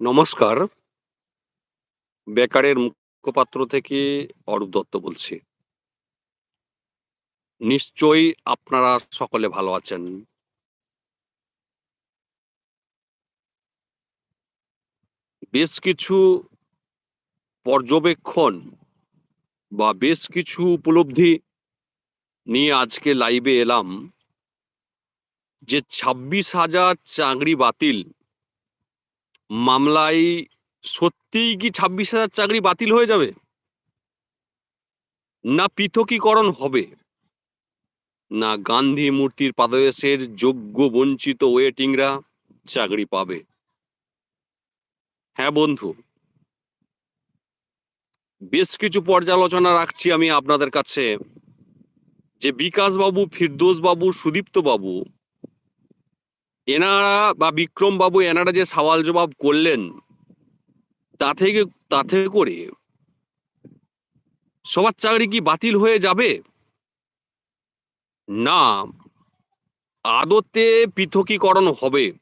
নমস্কার। বেকারের মুখপাত্র থেকে অরূপ দত্ত বলছি। নিশ্চয়ই আপনারা সকলে ভালো আছেন। বেশ কিছু পর্যবেক্ষণ বা বেশ কিছু উপলব্ধি নিয়ে আজকে লাইভে এলাম। যে ২৬,০০০ চাকরি বাতিল মামলায় সত্যিই কি ২৬,০০০ চাকরি বাতিল হয়ে যাবে? না পৃথকীকরণ হবে? না গান্ধী মূর্তির পাদদেশের যোগ্য বঞ্চিত ওয়েটিংরা চাকরি পাবে? হ্যাঁ বন্ধু। বেশ কিছু পর্যালোচনা রাখছি আমি আপনাদের কাছে। যে বিকাশ বাবু ফিরদোস বাবু ফিরদৌসবাবু, সুদীপ্তবাবু এনারা বা বিক্রমবাবু এনারা যে সওয়াল জবাব করলেন তা থেকে তাতে করে সবার চাকরি কি বাতিল হয়ে যাবে? না আদতে পৃথকীকরণ হবে।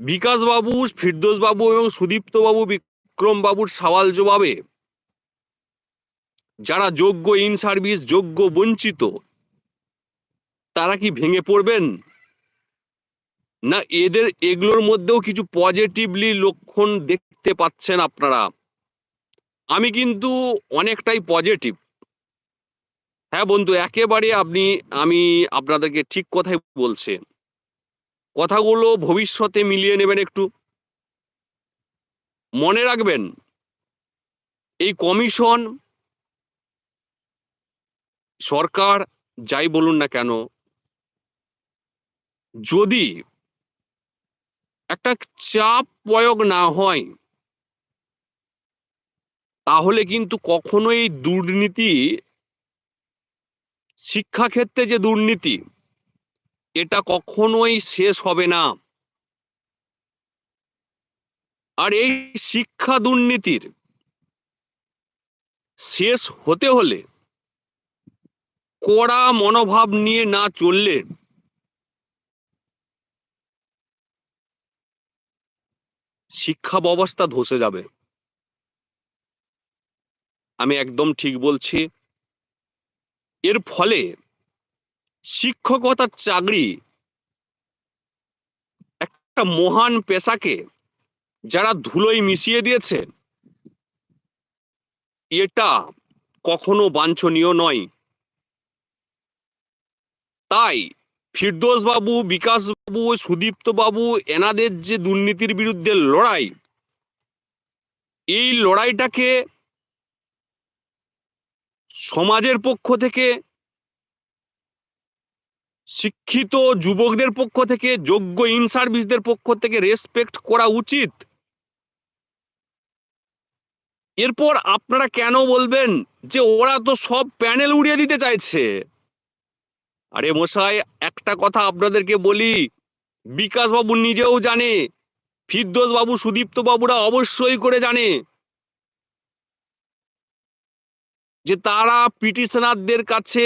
বিকাশবাবু, ফিরদৌসবাবু এবং সুদীপ্তবাবু, বিক্রমবাবুর সওয়াল জবাবে যারা যোগ্য ইন সার্ভিস, যোগ্য বঞ্চিত তারা কি ভেঙে পড়বেন? না এদের এগুলোর মধ্যেও কিছু পজিটিভলি লক্ষণ দেখতে পাচ্ছেন আপনারা? আমি কিন্তু অনেকটাই পজিটিভ। হ্যাঁ বন্ধু একেবারে আপনি আমি আপনাদেরকে ঠিক কথাই বলছি। কথাগুলো ভবিষ্যতে মিলিয়ে নেবেন একটু। মনে রাখবেন, এই কমিশন সরকার যাই বলুন না কেন, যদি একটা চাপ প্রয়োগ না হয়, তাহলে কিন্তু কখনোই দুর্নীতি, শিক্ষাক্ষেত্রে যে দুর্নীতি এটা কখনোই শেষ হবে না। আর এই শিক্ষা দুর্নীতির শেষ হতে হলে কড়া মনোভাব নিয়ে না চললে শিক্ষা ব্যবস্থা ধসে যাবে। আমি একদম ঠিক বলছি। এর ফলে শিক্ষকতার চাকরি একটা মহান পেশাকে যারা ধুলোয় মিশিয়ে দিয়েছে এটা কখনো বাঞ্ছনীয় নয়। তাই ফিরদৌস বাবু, বিকাশ বাবু, সুদীপ্ত বাবু এনাদের যে দুর্নীতির বিরুদ্ধে লড়াই এই লড়াইটাকে সমাজের পক্ষ থেকে শিক্ষিত যুবকদের পক্ষ থেকে, যোগ্য ইন সার্ভিসদের পক্ষ থেকে রেসপেক্ট করা উচিত। এরপর আপনারা কেন বলবেন যে ওরা তো সব প্যানেল উড়িয়ে দিতে চাইছে। আরে মশাই, একটা কথা আপনাদেরকে বলি বিকাশ বাবু নিজেও জানে ফিরদৌস বাবু সুদীপ্ত বাবুরা অবশ্যই করে জানে যে তারা পিটিশনারদের কাছে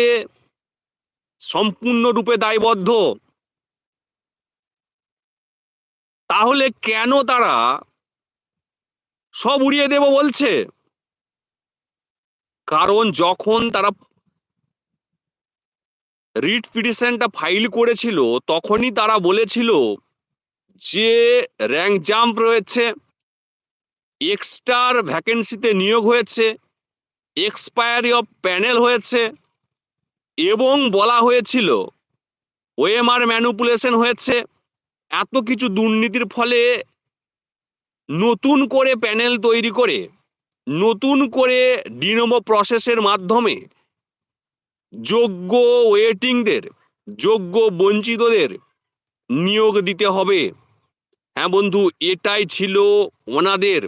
সম্পূর্ণরূপে দায়বদ্ধ। তাহলে কেন তারা সব উড়িয়ে দেব বলছে? কারণ যখন তারা রিট পিটিশনটা ফাইল করেছিল, তখনই তারা বলেছিল যে র্যাঙ্ক জাম্প রয়েছে, এক্সট্রার ভ্যাকেন্সিতে নিয়োগ হয়েছে, এক্সপায়ারি অফ প্যানেল হয়েছে এবং বলা হয়েছিল ওএমআর ম্যানুপুলেশন হয়েছে, এত কিছু দুর্নীতির ফলে নতুন করে প্যানেল তৈরি করে, নতুন করে ডিনোমো প্রসেসের মাধ্যমে যোগ্য ওয়েটিংদের, যোগ্য বঞ্চিতদের নিয়োগ দিতে হবে। হ্যাঁ বন্ধু, এটাই ছিল ওনাদের।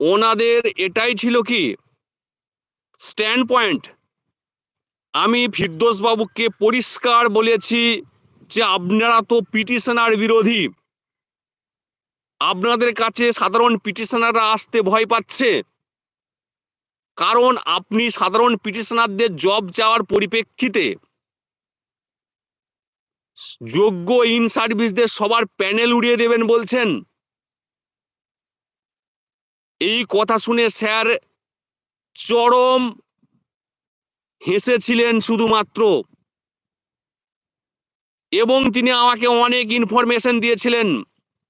ওনাদের এটাই ছিল কি? স্ট্যান্ড পয়েন্ট আমি ফিরদোস বাবুকে পরিষ্কার বলেছি যে আপনারা তো পিটিশনার বিরোধী। আপনাদের কাছে সাধারণ পিটিশনাররা আসতে ভয় পাচ্ছে। কারণ আপনি সাধারণ পিটিশনারদের জব চাওয়ার পরিপ্রেক্ষিতে যোগ্য ইন সার্ভিসদের সবার প্যানেল উড়িয়ে দেবেন বলছেন। এই কথা শুনে স্যার চরম হেসেছিলেন শুধুমাত্র। এবং তিনি আমাকে অনেক ইনফরমেশন দিয়েছিলেন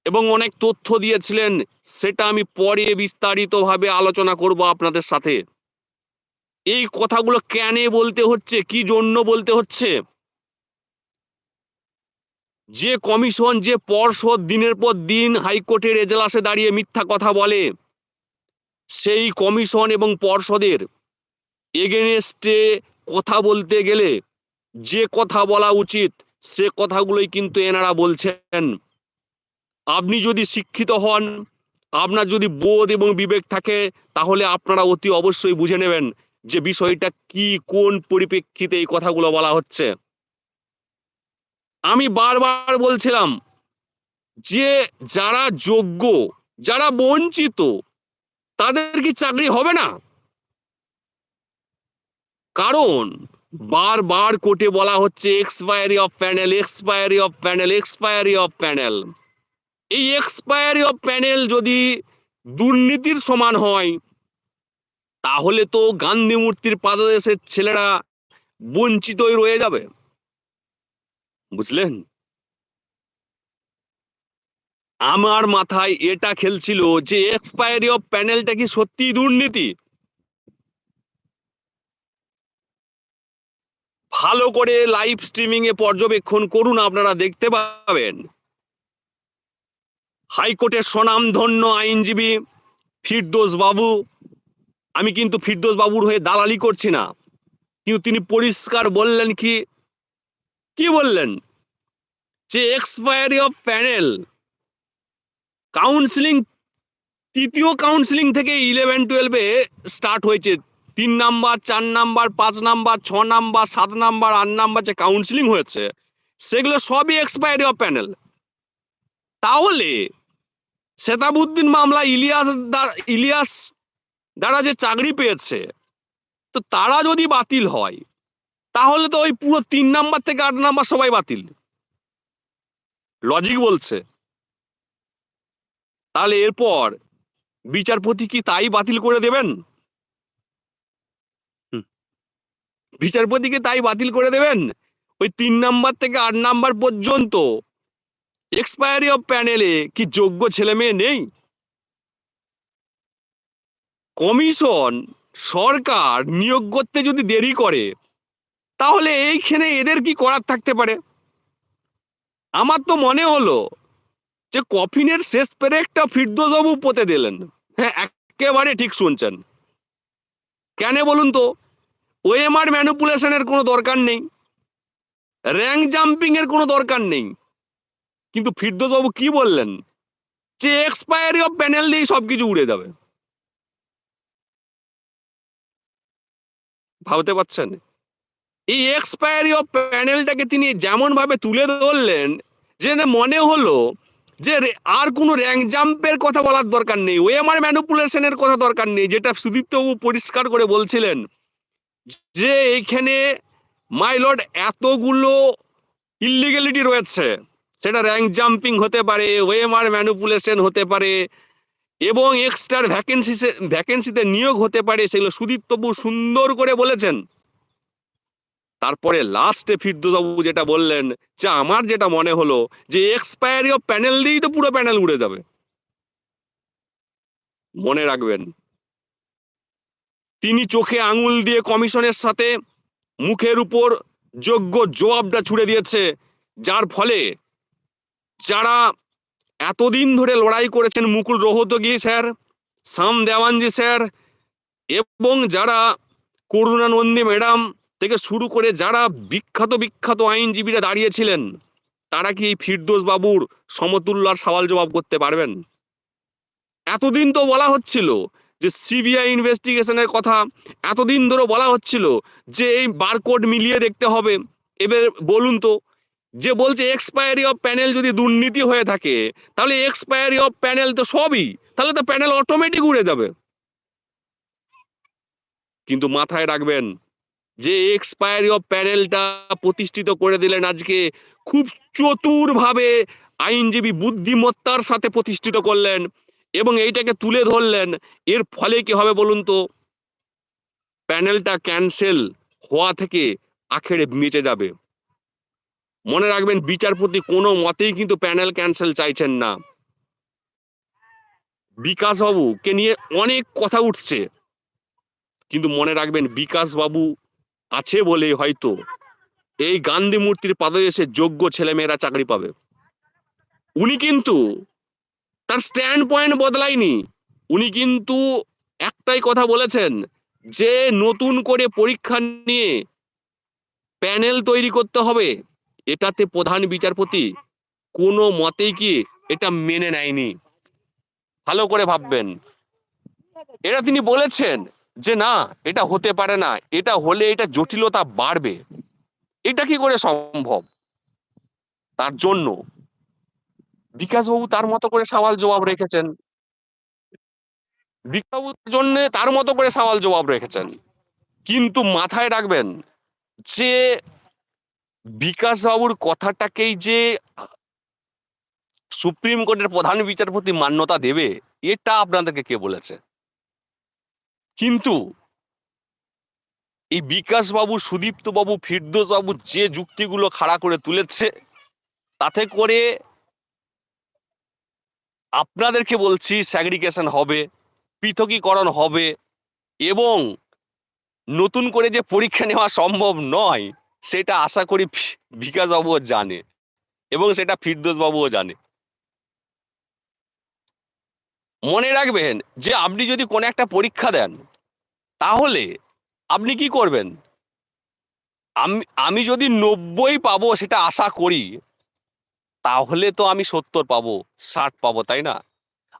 এবং অনেক তথ্য দিয়েছিলেন। সেটা আমি পরে বিস্তারিতভাবে আলোচনা করব আপনাদের সাথে। এই কথাগুলো কেন বলতে হচ্ছে? কি জন্য বলতে হচ্ছে? যে কমিশন যে পর্ষদ দিনের পর দিন হাইকোর্টের এজলাসে দাঁড়িয়ে মিথ্যা কথা বলে, সেই কমিশন এবং পর্ষদের এগেনস্টে কথা বলতে গেলে যে কথা বলা উচিত, সে কথাগুলোই কিন্তু এনারা বলছেন। আপনি যদি শিক্ষিত হন, আপনার যদি বোধ এবং বিবেক থাকে, তাহলে আপনারা অতি অবশ্যই বুঝে নেবেন যে বিষয়টা কি, কোন পরিপ্রেক্ষিতে এই কথাগুলো বলা হচ্ছে। আমি বারবার বলছিলাম যে যারা যোগ্য, যারা বঞ্চিত, তাদের কি চাকরি হবে না? কারণ বারবার কোর্টে বলা হচ্ছে expiry of panel expiry of panel expiry of panel এই এক্সপায়ারি অফ প্যানেল যদি দুর্নীতির সমান হয়, তাহলে তো গান্ধী মূর্তির পাদদেশের ছেলেরা বঞ্চিতই রয়ে যাবে। বুঝলেন? আমার মাথায় এটা খেলছিল যে এক্সপায়ারি অফ প্যানেলটা কি সত্যি দুর্নীতি? ভালো করে লাইভ স্ট্রিমিং এ পর্যবেক্ষণ করুন আপনারা দেখতে পাবেন। হাইকোর্টের স্বনামধন্য আইনজীবী ফিরদোস বাবু, আমি কিন্তু ফিরদোস বাবুর হয়ে দালালি করছি না। কিন্তু তিনি পরিষ্কার বললেন কি? কি বললেন? যে এক্সপায়ারি অফ প্যানেল কাউন্সিলিং তৃতীয় কাউন্সিলিং থেকে ইলেভেন টুয়েলভে স্টার্ট হয়েছে। তিন নাম্বার, চার নাম্বার, পাঁচ নাম্বার, ছ নাম্বার, সাত নাম্বার, আট নাম্বার যে কাউন্সিলিং হয়েছে, সেগুলো সবই এক্সপায়ারি অফ প্যানেল তাহলে সেতাবুদ্দিন মামলা ইলিয়াস ইলিয়াস দ্বারা যে চাকরি পেয়েছে, তো তারা যদি বাতিল হয়, তাহলে তো ওই পুরো তিন নাম্বার থেকে আট নাম্বার সবাই বাতিল। লজিক বলছে। তাহলে এরপর বিচারপতি কি তাই বাতিল করে দেবেন? বিচারপতিকে তাই বাতিল করে দেবেন? ওই তিন নাম্বার থেকে আট নাম্বার পর্যন্ত। এক্সপায়ারি অফ প্যানেলে কি যোগ্য ছেলে মেয়ে নেই? কমিশন সরকার নিয়োগ করতে যদি দেরি করে, তাহলে এইখানে এদের কি করার থাকতে পারে? আমার তো মনে হলো যে কফিনের শেষ পেরে পেরেকটা ফিরদোসবাবু পোতে দিলেন। হ্যাঁ একেবারে ঠিক শুনছেন। কেন বলুন তো? ওএমআর ম্যানিপুলেশনের কোনো দরকার নেই। র্যাঙ্ক জাম্পিং এর কোনো দরকার নেই। কিন্তু ফিরদোসবাবু কি বললেন? যে এক্সপায়ারি অফ প্যানেল দিয়েই সবকিছু উড়ে যাবে। ভাবতে পারছেন? এই এক্সপায়ারি অফ প্যানেলটাকে তিনি যেমন ভাবে তুলে ধরলেন, যে মনে হলো যে আর কোনো র্যাঙ্ক জাম্পের কথা বলার দরকার নেই। ওএমআর ম্যানিপুলেশনের কথা দরকার নেই, যেটা সুদীপ্তবাবু পরিষ্কার করে বলছিলেন। যে এখানে মাই লর্ড এতগুলো ইলিগ্যালিটি রয়েছে। সেটা র্যাঙ্ক জাম্পিং হতে পারে ওএমআর ম্যানুপুলেশন হতে পারে, এবং এক্সট্রা ভ্যাকেন্সি ভ্যাকেন্সিতে নিয়োগ হতে পারে, সেগুলো সুদীপ্তবাবু সুন্দর করে বলেছেন। তারপরে লাস্টে ফিরদোসবাবু যেটা বললেন, যে আমার যেটা মনে হলো, যে এক্সপায়ারি অফ প্যানেল দিয়েই তো পুরো প্যানেল উড়ে যাবে। মনে রাখবেন। তিনি চোখে আঙুল দিয়ে কমিশনের সাথে মুখের উপর যোগ্য জবাবটা ছুড়ে দিয়েছে, যার ফলে যারা এতদিন ধরে লড়াই করেছেন মুকুল রোহতগি স্যার, সাম দেওয়ানজি স্যার, এবং যারা করুণা নন্দী ম্যাডাম থেকে শুরু করে যারা বিখ্যাত বিখ্যাত আইনজীবীরা দাঁড়িয়েছিলেন, তারা কি এই ফিরদোস বাবুর সমতুল্যার সওয়াল জবাব করতে পারবেন? এতদিন তো বলা হচ্ছিল যে সিবিআই ইনভেস্টিগেশনের কথা এতদিন ধরে বলা হচ্ছিল যে এই বারকোড মিলিয়ে দেখতে হবে। এবার বলুন তো, যে বলছে এক্সপায়ারি অফ প্যানেল যদি দুর্নীতি হয়ে থাকে, তাহলে এক্সপায়ারি অফ প্যানেল তো সবই, তাহলে তো প্যানেল অটোমেটিক উড়ে যাবে। কিন্তু মাথায় রাখবেন, যে এক্সপায়ারি অফ প্যানেলটা প্রতিষ্ঠিত করে দিলেন আজকে, খুব চতুরভাবে আইনজীবী বুদ্ধিমত্তার সাথে প্রতিষ্ঠিত করলেন। এবং এইটাকে তুলে ধরলেন। এর ফলে কি হবে বলুন তো? প্যানেলটা ক্যান্সেল হওয়া থেকে আখেরে বেঁচে যাবে। মনে রাখবেন, বিচারপতি কোনো মতেই কিন্তু প্যানেল ক্যান্সেল চাইছেন না। বিকাশ বাবুকে নিয়ে অনেক কথা উঠছে। কিন্তু মনে রাখবেন বিকাশ বাবু আছে বলে হয়তো। এই গান্ধী মূর্তির পাদদেশে যোগ্য ছেলেমেয়েরা চাকরি পাবে। উনি কিন্তু তার স্ট্যান্ড পয়েন্ট বদলায়নি। উনি কিন্তু একটাই কথা বলেছেন যে নতুন করে পরীক্ষা নিয়ে প্যানেল তৈরি করতে হবে। এটাতে প্রধান বিচারপতি কোনো মতেই কি এটা মেনে নেয়নি। ভালো করে ভাববেন। এটা তিনি বলেছেন যে না, এটা হতে পারে না, এটা হলে এটা জটিলতা বাড়বে। এটা কি করে সম্ভব? তার জন্য বিকাশবাবু তার মতো করে সওয়াল জবাব রেখেছেন। বিকাশবাবুর জন্য তার মতো করে সওয়াল জবাব রেখেছেন। কিন্তু মাথায় রাখবেন যে বিকাশবাবুর কথাটাকেই যে সুপ্রিম কোর্টের প্রধান বিচারপতি মান্যতা দেবে, এটা আপনাদেরকে কে বলেছে? কিন্তু এই বিকাশ বাবু সুদীপ্ত বাবু ফিরদোস বাবু যে যুক্তিগুলো খাড়া করে তুলেছে, তাতে করে আপনাদেরকে বলছি স্যাগ্রিগেশন হবে, পৃথকীকরণ হবে এবং নতুন করে যে পরীক্ষা নেওয়া সম্ভব নয়, সেটা আশা করি ফি- বিকাশ বাবুও জানে এবং সেটা ফিরদোস বাবুও জানে। মনে রাখবেন যে আপনি যদি কোনো একটা পরীক্ষা দেন, তাহলে আপনি কি করবেন? আমি আমি যদি নব্বই পাবো সেটা আশা করি তাহলে তো আমি সত্তর পাবো, ষাট পাবো, তাই না?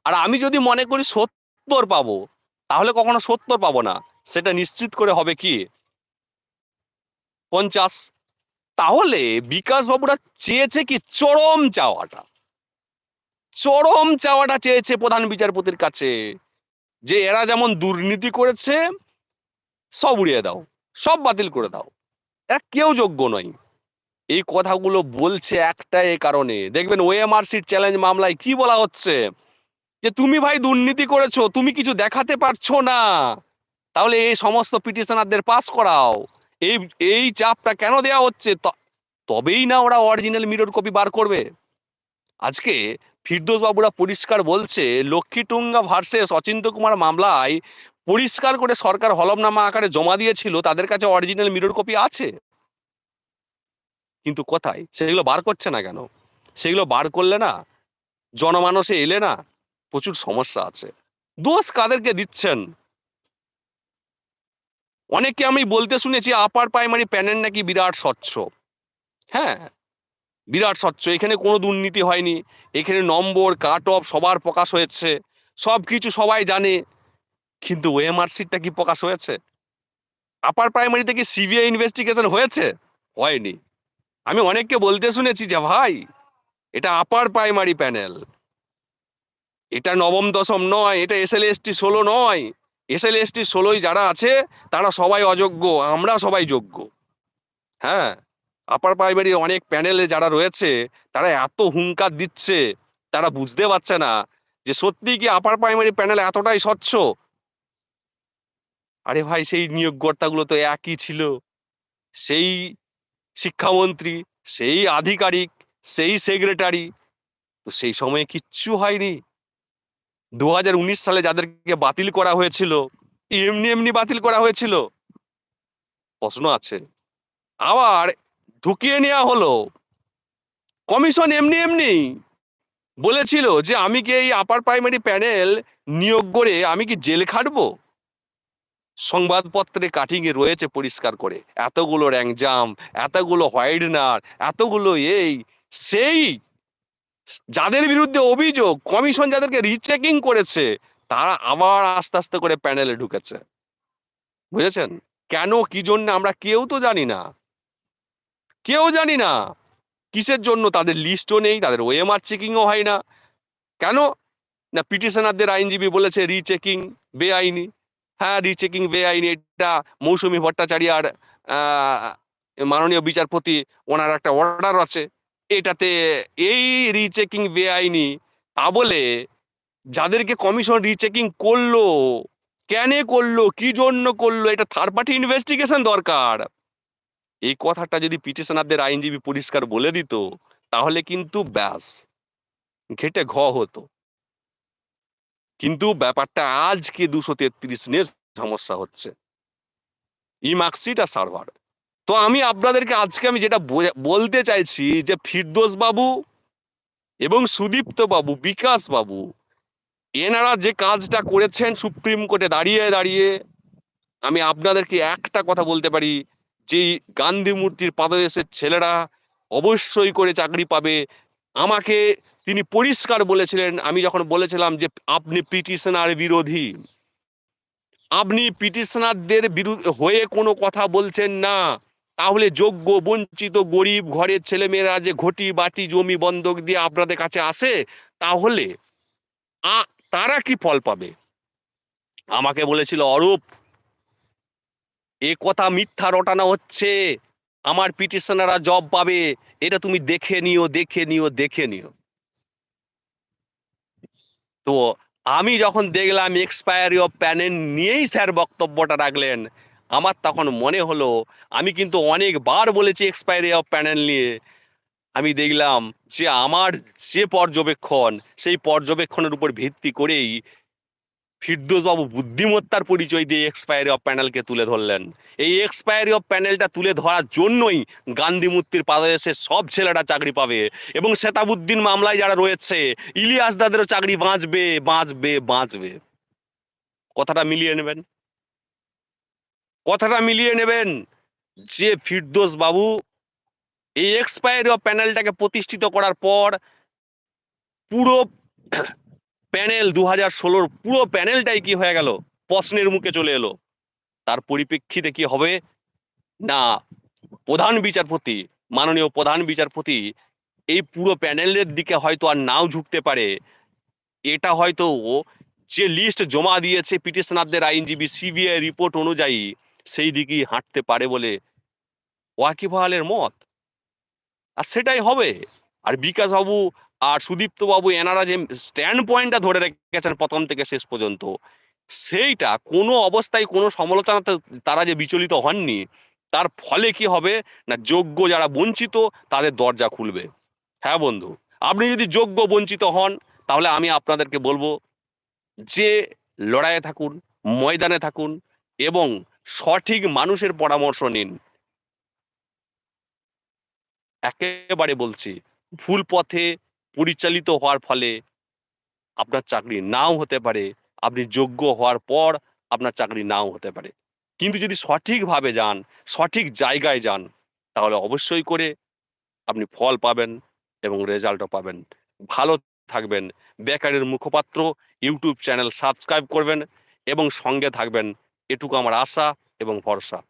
আর আমি যদি মনে করি সত্তর পাবো, তাহলে কখনো সত্তর পাবো না। সেটা নিশ্চিত করে হবে কি? পঞ্চাশ। তাহলে বিকাশ বাবুরা চেয়েছে কি চরম চাওয়াটা? চরম চাওয়াটা চেয়েছে প্রধান বিচারপতির কাছে। যে এরা যেমন দুর্নীতি করেছে, সব উড়িয়ে দাও, সব বাতিল করে দাও। এরা কেউ যোগ্য নয়। এই কথাগুলো বলছে একটাই কারণে। দেখবেন ওএমআরসির চ্যালেঞ্জ মামলায় কি বলা হচ্ছে? যে তুমি ভাই দুর্নীতি করেছ, তুমি কিছু দেখাতে পারছ না। তাহলে এই সমস্ত পিটিশনারদের পাস করাও। এই এই চাপটা কেন দেয়া হচ্ছে? তবেই না ওরা অরিজিনাল মিরর কপি বার করবে। আজকে ফিরদোস বাবুরা পরিষ্কার বলছে, লক্ষ্মীটুঙ্গা ভার্সেস অচিন্ত কুমার মামলায় পরিষ্কার করে সরকার হলফনামা আকারে জমা দিয়েছিল, তাদের কাছে অরিজিনাল মিরর কপি আছে। কিন্তু কোথায়? সেগুলো বার করছে না কেন? সেগুলো বার করলে না, জনমানসে এলে না প্রচুর সমস্যা আছে। দোষ কাদেরকে দিচ্ছেন? অনেককে আমি বলতে শুনেছি আপার প্রাইমারি প্যানেল নাকি বিরাট স্বচ্ছ। হ্যাঁ বিরাট স্বচ্ছ। এখানে কোনো দুর্নীতি হয়নি। এখানে নম্বর কাট অফ সবার প্রকাশ হয়েছে। সব কিছু সবাই জানে। কিন্তু ওএমআরসিটা কি প্রকাশ হয়েছে? আপার প্রাইমারিতে কি সিবিআই ইনভেস্টিগেশন হয়েছে? হয়নি। আমি অনেককে বলতে শুনেছি যে, ভাই, এটা আপার প্রাইমারি প্যানেল এটা নবম, দশম নয়, এটা এস এল এসটি ষোলো নয়। এস এল এসটি ষোলোই যারা আছে, তারা সবাই অযোগ্য, আমরা সবাই যোগ্য। হ্যাঁ আপার প্রাইমারি অনেক প্যানেলে যারা রয়েছে, তারা এত হুঙ্কার দিচ্ছে, তারা বুঝতে পারছে না যে, সত্যি কি আপার প্রাইমারি প্যানেল এতটাই স্বচ্ছ? আরে ভাই, সেই নিয়োগকর্তাগুলো তো একই ছিল। সেই শিক্ষামন্ত্রী, সেই আধিকারিক, সেই সেক্রেটারি, তো সেই সময়ে কিচ্ছু হয়নি। দু হাজার উনিশ সালে যাদেরকে বাতিল করা হয়েছিল, এমনি এমনি বাতিল করা হয়েছিল। প্রশ্ন আছে। আবার ঢুকিয়ে নেওয়া হলো। কমিশন এমনি এমনি বলেছিল যে, আমি কি এই আপার প্রাইমারি প্যানেল নিয়োগ করে আমি কি জেল খাটবো? সংবাদপত্রে কাটিং এ রয়েছে পরিষ্কার করে। এতগুলো র্যাংজাম এতগুলো হোয়াইটনার এতগুলো এই, সেই যাদের বিরুদ্ধে অভিযোগ কমিশন যাদেরকে রিচেকিং করেছে, তারা আবার আস্তে আস্তে করে প্যানেলে ঢুকেছে। বুঝেছেন? কেন, কি জন্য, আমরা কেউ তো জানি না। কেউ জানি না কিসের জন্য তাদের লিস্টও নেই, তাদের ওএমআর চেকিংও হয় না। কেন? না পিটিশনারদের আইনজীবী বলেছে রিচেকিং বেআইনি। হ্যাঁ রিচেকিং বেআইনি এটা মৌসুমী ভট্টাচার্য আর আহ, মাননীয় বিচারপতি ওনার একটা অর্ডার আছে। এটাতে এই রিচেকিং বেআইনি তা বলে যাদেরকে কমিশন রিচেকিং করল কেন করল কি জন্য করল এটা থার্ড পার্টি ইনভেস্টিগেশন দরকার। এই কথাটা যদি পিটিশনারদের আইনজীবী পরিষ্কার বলে দিত তাহলে কিন্তু ব্যাস ঘেটে ঘ হতো। কিন্তু ব্যাপারটা আজকে দুশো তেত্রিশ নিয়ে সমস্যা হচ্ছে। ই মার্কশিট আর সার্ভার তো আমি আপনাদেরকে আজকে আমি যেটা বলতে চাইছি যে ফিরদোস বাবু এবং সুদীপ্ত বাবু বিকাশ বাবু এনারা যে কাজটা করেছেন সুপ্রিম কোর্টে দাঁড়িয়ে দাঁড়িয়ে, আমি আপনাদেরকে একটা কথা বলতে পারি যে গান্ধী মূর্তির পাদদেশের ছেলেরা অবশ্যই করে চাকরি পাবে আমাকে তিনি পরিষ্কার বলেছিলেন, আমি যখন বলেছিলাম যে আপনি পিটিশনার বিরোধী, আপনি পিটিশনারদের বিরুদ্ধে হয়ে কোনো কথা বলছেন না, তাহলে যোগ্য, বঞ্চিত, গরিব ঘরের ছেলেমেয়েরা যে ঘটি, বাটি, জমি বন্ধক দিয়ে আপনাদের কাছে আসে, তাহলে আ, তারা কি ফল পাবে? আমাকে বলেছিল, অরূপ, এ কথা মিথ্যা রটানো হচ্ছে আমার পিটিশনাররা জব পাবে। এটা তুমি দেখে নিও দেখে নিও দেখে নিও। তো আমি যখন দেখলাম এক্সপায়ারি অফ প্যানেল নিয়েই স্যার বক্তব্যটা রাখলেন, আমার তখন মনে হলো, আমি কিন্তু অনেকবার বলেছি এক্সপায়ারি অফ প্যানেল নিয়ে। আমি দেখলাম যে আমার যে পর্যবেক্ষণ, সেই পর্যবেক্ষণের উপর ভিত্তি করেই ফিরদোস বাবু বুদ্ধিমত্তার পরিচয় দিয়ে এক্সপায়ারি অফ প্যানেলকে তুলে ধরলেন। এই এক্সপায়ারি অফ প্যানেলটা তুলে ধরার জন্যই গান্ধী মূর্তির পাদদেশে সব ছেলেরা চাকরি পাবে এবং সেতাবুদ্দিন মামলায় যারা রয়েছে, ইলিয়াস দাদেরও চাকরি বাঁচবে বাঁচবে বাঁচবে। কথাটা মিলিয়ে নেবেন। কথাটা মিলিয়ে নেবেন যে ফিরদোস বাবু এই এক্সপায়ারি অফ প্যানেলটাকে প্রতিষ্ঠিত করার পর পুরো প্যানেল দু হাজার ষোলোর পুরো প্যানেলটাই কি হয়ে গেল? প্রশ্নের মুখে চলে এলো। তার পরিপ্রেক্ষিতে কি হবে? না। প্রধান বিচারপতি, মাননীয় প্রধান বিচারপতি, এই পুরো প্যানেলের দিকে হয়তো আর নাও ঝুঁকতে পারে। এটা হয়তো যে লিস্ট জমা দিয়েছে পিটিশনারদের আইনজীবী, সিবিআই রিপোর্ট অনুযায়ী, সেই দিকেই হাঁটতে পারে বলে। ওয়াকিবহালের মত। আর সেটাই হবে। আর বিকাশ বাবু আর সুদীপ্ত বাবু এনারা যে স্ট্যান্ড পয়েন্টটা ধরে রেখেছেন প্রথম থেকে শেষ পর্যন্ত, সেইটা কোনো অবস্থায় কোনো সমালোচনাতে তারা যে বিচলিত হননি, তার ফলে কি হবে না যোগ্য যারা বঞ্চিত তাদের দরজা খুলবে। হ্যাঁ বন্ধু, আপনি যদি যোগ্য বঞ্চিত হন, তাহলে আমি আপনাদেরকে বলব যে লড়াইয়ে থাকুন, ময়দানে থাকুন এবং সঠিক মানুষের পরামর্শ নিন। একেবারে বলছি ভুল পথে পরিচালিত হওয়ার ফলে আপনার চাকরি নাও হতে পারে, আপনি যোগ্য হওয়ার পর আপনার চাকরি নাও হতে পারে। কিন্তু যদি সঠিকভাবে যান, সঠিক জায়গায় যান, তাহলে অবশ্যই করে আপনি ফল পাবেন এবং রেজাল্টও পাবেন। ভালো থাকবেন, বেকারের মুখপাত্র, ইউটিউব চ্যানেল সাবস্ক্রাইব করবেন এবং সঙ্গে থাকবেন। এটুকু আমার আশা এবং ভরসা।